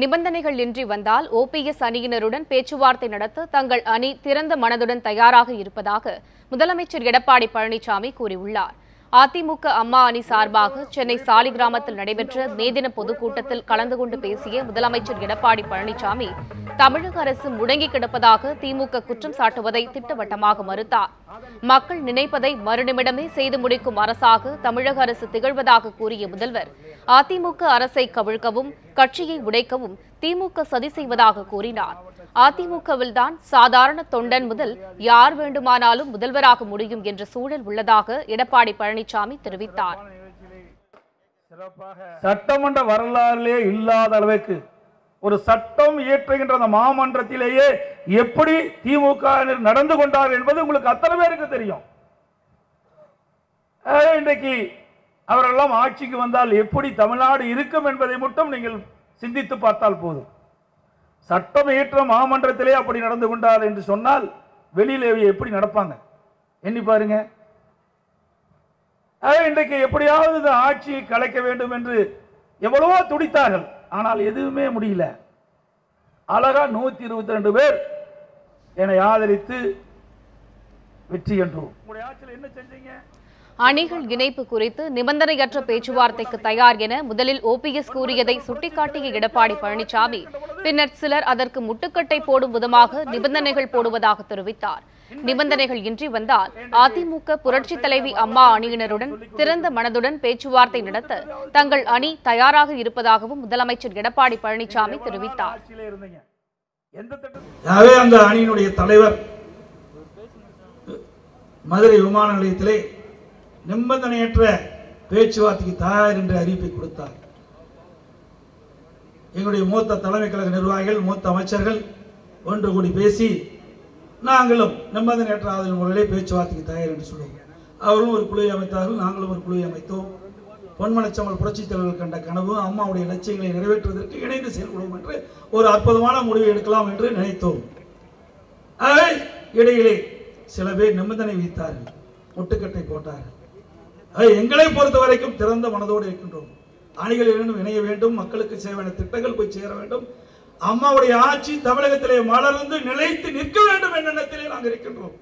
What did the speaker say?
நிபந்தனைகள் இன்றி வந்தால் ஓபிஎஸ் அணியினருடன் பேச்சுவார்த்தை நடத்த தங்கள் அணி திறந்த மனதுடன் தயாராக இருப்பதாக முதலமைச்சர் எடப்பாடி பழனிசாமி கூறியுள்ளார். அதிமுக அம்மா அணி சார்பாக சென்னை சாலிகிராமத்தில் நடைபெற்ற மேதின பொதுக்கூட்டத்தில் கலந்து கொண்டு பேசிய முதலமைச்சர் எடப்பாடி பழனிசாமி தமிழக அரசு முடங்கி கிடப்பதாக திமுக குற்றம் சாட்டுவதை திட்டவட்டமாக மறுத்தார். மக்கள் நினைப்பதை மறுநிமிடமே செய்து முடிக்கும் அரசாக தமிழக அரசு திகழ்வதாக கூறிய முதல்வர் அதிமுக அரசை கவிழ்க்கவும் கட்சியை உடைக்கவும் திமுக சதி செய்வதாக கூறினார். அதிமுகவில் தான் சாதாரண தொண்டன் முதல் யார் வேண்டுமானாலும் முதல்வராக முடியும் என்ற சூழல் உள்ளதாக எடப்பாடி பழனிசாமி தெரிவித்தார். சட்டமன்ற வரலாறிலே இல்லாத அளவுக்கு ஒரு சட்டம் இயற்றுகின்ற அந்த மாமன்றத்திலேயே எப்படி திமுக நடந்து கொண்டார் என்பது உங்களுக்கு அத்தனை பேருக்கு தெரியும். இன்றைக்கு அவரெல்லாம் ஆட்சிக்கு வந்தால் எப்படி தமிழ்நாடு இருக்கும் என்பதை மட்டும் நீங்கள் சிந்தித்து பார்த்தால் போதும். சட்டம் இயற்ற மாமன்றத்திலே அப்படி நடந்து கொண்டார் என்று சொன்னால் வெளியிலே எப்படி நடப்பாங்க? எண்ணி பாருங்க. இன்றைக்கு எப்படியாவது இந்த ஆட்சியை கலைக்க வேண்டும் என்று எவ்வளவோ துடித்தார்கள். ஆனால் எதுவுமே முடியல. அழகா நூத்தி இருபத்தி ரெண்டு பேர் என்னை ஆதரித்து வெற்றி என்றோம் உங்களுடைய ஆட்சியில் என்ன செஞ்சீங்க? அணிகள் இணைப்பு குறித்து நிபந்தனையற்ற பேச்சுவார்த்தைக்கு தயார் என முதலில் ஓபிஎஸ் கூறியதை சுட்டிக்காட்டிய எடப்பாடி பழனிசாமி பின்னர் சிலர் அதற்கு முட்டுக்கட்டை போடும் விதமாக நிபந்தனைகள் போடுவதாக தெரிவித்தார். நிபந்தனைகள் இன்றி வந்தால் அதிமுக புரட்சித் தலைவி அம்மா அணியினருடன் திறந்த மனதுடன் பேச்சுவார்த்தை நடத்த தங்கள் அணி தயாராக இருப்பதாகவும் முதலமைச்சர் எடப்பாடி பழனிசாமி தெரிவித்தார். அந்த அணியினுடைய தலைவர் மதுரை விமான நிலையத்திலே நிபந்தனையற்ற பேச்சுவார்த்தைக்கு தயார் என்ற அறிவிப்பை கொடுத்தார். எங்களுடைய மூத்த தலைமை கழக நிர்வாகிகள் மூத்த அமைச்சர்கள் ஒன்று கூடி பேசி நாங்களும் நிம்மதி ஆதரவு முறையிலே பேச்சுவார்த்தைக்கு தயார் என்று சொல்லுவோம் அவர்களும் ஒரு குழுவை அமைத்தார்கள் நாங்களும் ஒரு குழுவை அமைத்தோம். பொன்மனச்சமல் புரட்சித் தலைவர்கள் கண்ட கனவு அம்மாவுடைய லட்சியங்களை நிறைவேற்றுவதற்கு இணைந்து செயல்படுவோம் என்று ஒரு அற்புதமான முடிவை எடுக்கலாம் என்று நினைத்தோம். ஆகவே இடையிலே சில பேர் நிபந்தனை வைத்தார்கள் முட்டுக்கட்டை போட்டார்கள். எங்களை பொறுத்த வரைக்கும் திறந்த மனதோடு இருக்கின்றோம். அணிகள் இரண்டும் இணைய வேண்டும் மக்களுக்கு சேவையான திட்டங்கள் போய் சேர வேண்டும். அம்மாவுடைய ஆட்சி தமிழகத்திலே மலர்ந்து நிலைத்து நிற்க வேண்டும் என்ற எண்ணத்திலே நாங்கள் இருக்கின்றோம்.